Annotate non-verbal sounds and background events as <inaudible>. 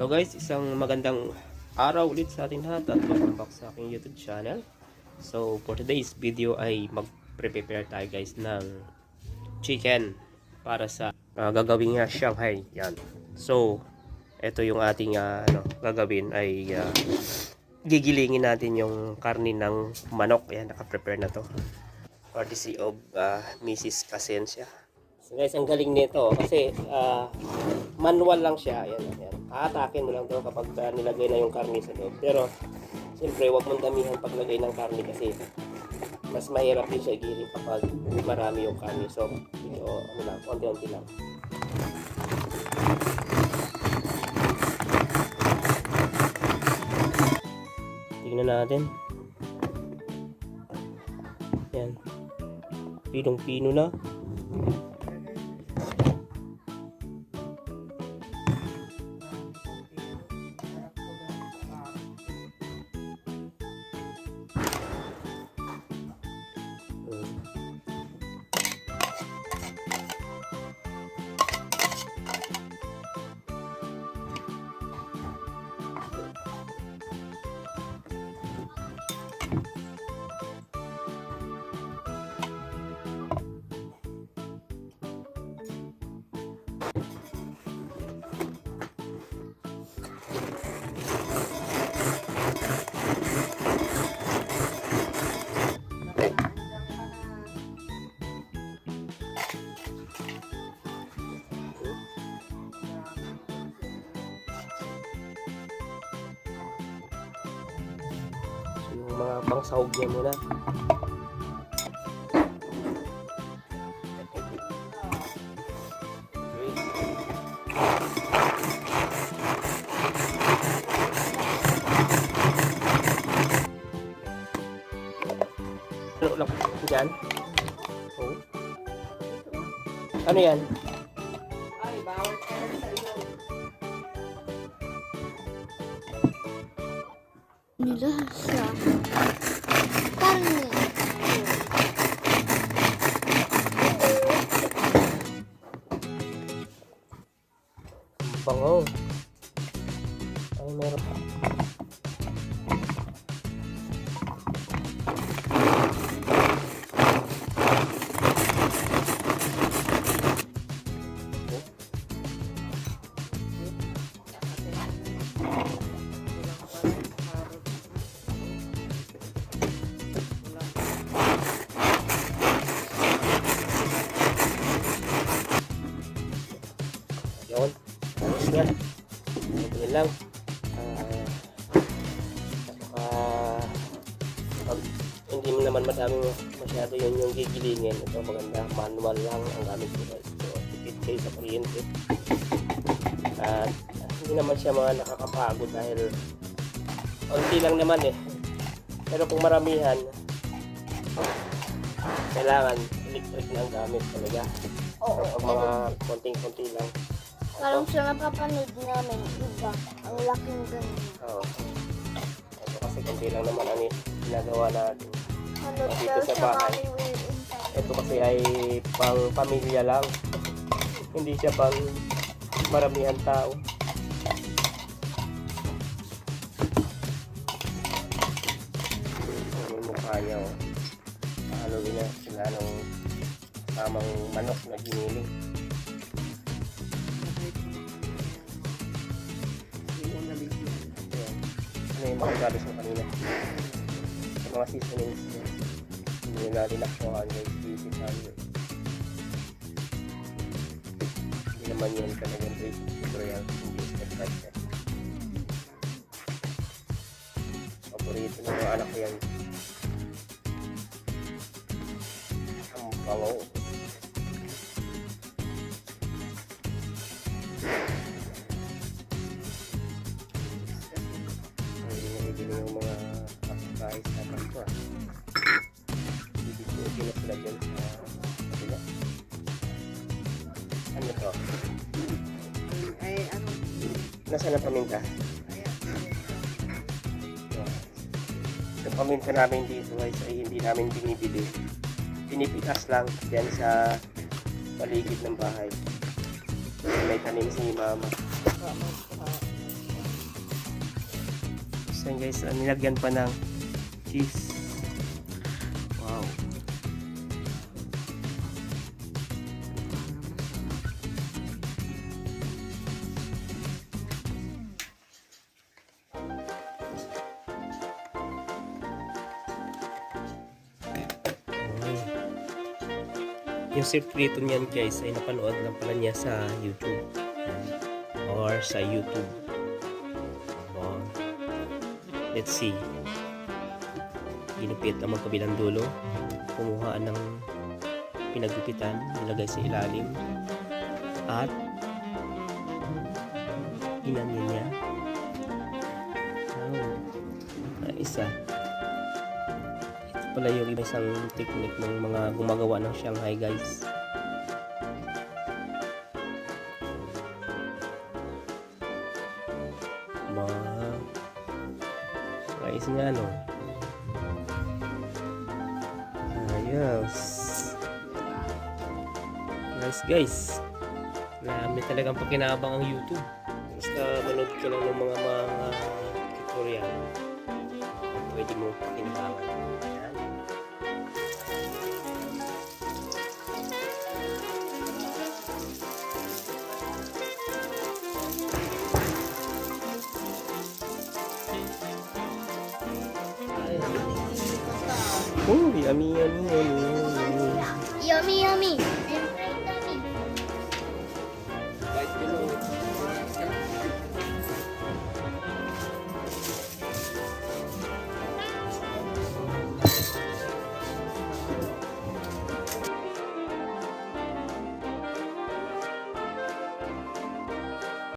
Hello guys, isang magandang araw ulit sa ating lahat at welcome back sa aking YouTube channel. So for today's video ay mag-prepare tayo guys ng chicken para sa uh, gagawin nga Shanghai. Yan. So ito yung ating uh, ano, gagawin ay uh, gigilingin natin yung karni ng manok. Ayan, naka-prepare na to. Courtesy of uh, Mrs. Casencia. So guys, ang galing nito kasi uh, manual lang siya. Ayan, ayan. Aatakin mo lang to kapag uh, nilagay na yung karne sa loob. Pero, siyempre, huwag mong damihan paglagay ng karne kasi mas mahirap din siya igiling kapag marami yung karne. So, medyo, ano lang, konti-konti lang. Tingnan natin. Yan. Pinong-pino na. Mga pangsahog niya muna. Ano lang dyan? Oh. Ano yan? Nila siya. Karne. Bango. Ay, meron lang. Ah, uh, pag hindi mo naman madami masyado yun yung gigilingin. Ito maganda. Manual lang ang gamit ko guys. So, tipid kayo sa kuryente. At hindi naman siya mga nakakapagod dahil konti lang naman eh. Pero kung maramihan, kailangan electric na ang gamit talaga. Oo. So, pag mga konting-konti lang, Parang sa napapanood namin, iba, ang laking ganun. Oo. Ito kasi kunti lang naman ang ginagawa natin. Ano Dito sa bahay. Ito kasi ay pang pamilya lang. <laughs> Hindi siya pang maramihan tao. Yung mukha niya. Oh. Haluin na sila ng tamang manok na giniling. Galos mo kanina? Sa mga seasonings niya. Hindi na natin nakuha. Busy tayo. Hindi naman yan talagang rate. Yan. Hindi by step. Paborito ng mga anak ko yan. Ang bango. Sa kanto ah. Bibigyan na sila dyan sa kabila. Ano to? Ay, ano, Nasaan ang paminta? Ito. Yung paminta namin dito guys ay hindi namin binibili. Pinipitas lang yan sa paligid ng bahay. May tanim si mama. Ayan guys, nilagyan pa ng cheese. Wow. Yung sekreto niyan guys ay napanood lang pala niya sa YouTube or sa YouTube. Wow. Let's see. Ginupit ang magkabilang dulo. Kumuha ng pinagupitan, nilagay sa ilalim. At inanyan niya. Wow. Na isa. Ito pala yung isang technique ng mga gumagawa ng Shanghai guys. Wow. Guys nga no. Ayos. Nice guys. Marami talagang pakinabang ang YouTube. Basta manood ka lang ng mga mga tutorial. Pwede mo pakinabangan. 오, 야미 야미 야미 야미. 야미 야미.